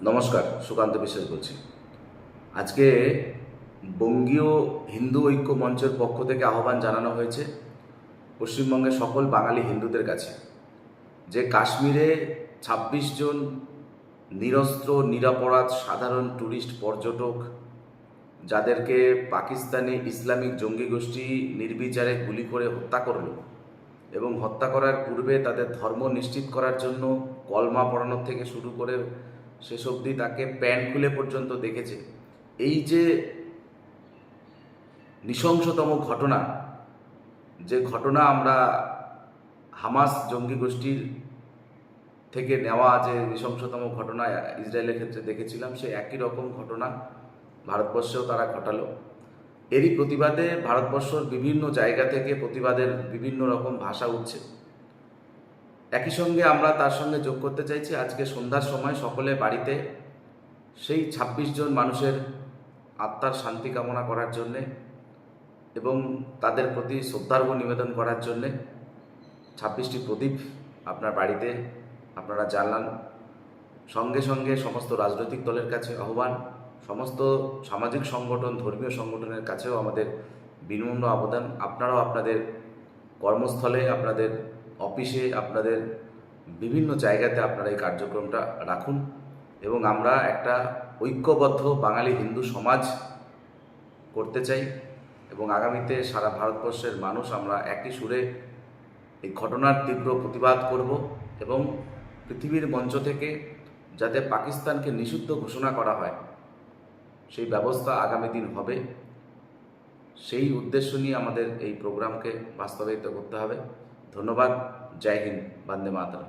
নমস্কার, সুকান্ত বিশ্বাস বলছি। আজকে বঙ্গীয় হিন্দু ঐক্য মঞ্চের পক্ষ থেকে আহ্বান জানানো হয়েছে পশ্চিমবঙ্গের সকল বাঙালি হিন্দুদের কাছে যে কাশ্মীরে ২৬ জন নিরস্ত্র, নিরাপরাধ, সাধারণ ট্যুরিস্ট পর্যটক যাদেরকে পাকিস্তানি ইসলামিক জঙ্গি গোষ্ঠী নির্বিচারে গুলি করে হত্যা করল এবং হত্যা করার পূর্বে তাদের ধর্ম নিশ্চিত করার জন্য কলমা পড়ানোর থেকে শুরু করে শেষ অবধি তাকে প্যান্ট খুলে পর্যন্ত দেখেছে। এই যে নৃশংসতম ঘটনা, যে ঘটনা আমরা হামাস জঙ্গি গোষ্ঠীর থেকে নেওয়া যে নৃশংসতম ঘটনা ইসরায়েলের ক্ষেত্রে দেখেছিলাম সে একই রকম ঘটনা ভারতবর্ষেও তারা ঘটালো। এরই প্রতিবাদে ভারতবর্ষর বিভিন্ন জায়গা থেকে প্রতিবাদের বিভিন্ন রকম ভাষা উঠছে। একই সঙ্গে আমরা তার সঙ্গে যোগ করতে চাইছি। আজকে সন্ধ্যার সময় সকলে বাড়িতে সেই ২৬ জন মানুষের আত্মার শান্তি কামনা করার জন্যে এবং তাদের প্রতি শ্রদ্ধার্ঘ নিবেদন করার জন্যে ছাব্বিশটি প্রদীপ আপনার বাড়িতে আপনারা জ্বালান। সঙ্গে সঙ্গে সমস্ত রাজনৈতিক দলের কাছে আহ্বান, সমস্ত সামাজিক সংগঠন, ধর্মীয় সংগঠনের কাছেও আমাদের বিনম্র আবেদন। আপনারাও আপনাদের কর্মস্থলে আপনাদের অফিসে আপনাদের বিভিন্ন জায়গাতে আপনারা এই কার্যক্রমটা রাখুন এবং আমরা একটা ঐক্যবদ্ধ বাঙালি হিন্দু সমাজ করতে চাই এবং আগামীতে সারা ভারতবর্ষের মানুষ আমরা একই সুরে এই ঘটনার তীব্র প্রতিবাদ করব এবং পৃথিবীর মঞ্চ থেকে যাতে পাকিস্তানকে নিষিদ্ধ ঘোষণা করা হয়, সেই ব্যবস্থা আগামী দিন হবে। সেই উদ্দেশ্য নিয়ে আমাদের এই প্রোগ্রামকে বাস্তবায়িত করতে হবে। ধন্যবাদ জয় হিন্দ বন্দে মাতরম